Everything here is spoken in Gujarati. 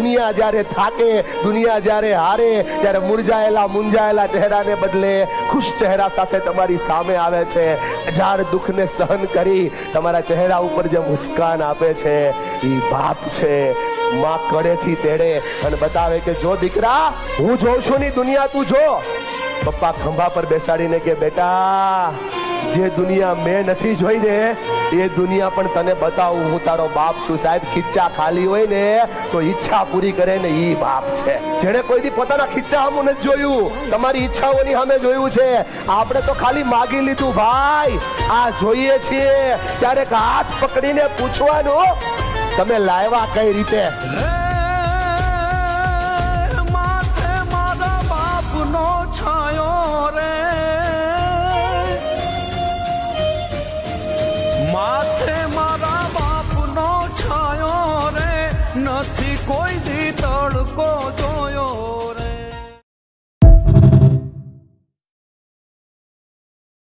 દુનિયા જ્યારે થાકે, દુનિયા જ્યારે હારે, ત્યારે મુરઝાયેલા, મુંજાયેલા ચહેરાને બદલે ખુશ ચહેરા સાથે તમારી સામે આવે છે. હજાર દુઃખને સહન કરી તમારા ચહેરા ઉપર જે મુસ્કાન આપે છે એ બાપ છે. માં કડેથી તેડે અને બતાવે કે, જો દીકરા, હું જોઉં છું ની દુનિયા તું જો. પપ્પા ખંભા પર બેસાડીને કે, બેટા, જે દુનિયા મેં નથી જોઈ ને એ દુનિયા પણ તને બતાવું. હું તારો બાપ છું. સાહેબ, ખીચ્ચા ખાલી હોય ને, તો ઈચ્છા પૂરી કરે ને ઈ બાપ છે. જેણે કોઈ દી પોતાના ખીચ્ચા સામું નથી જોયું. તમારી ઈચ્છાઓની સામે જોયું છે. આપણે તો ખાલી માગી લીધું, ભાઈ. આ જોઈએ છીએ. ક્યારેક હાથ પકડીને પૂછવાનું, તમે લાવ્યા કઈ રીતે? साथी कोई दी तोड़ को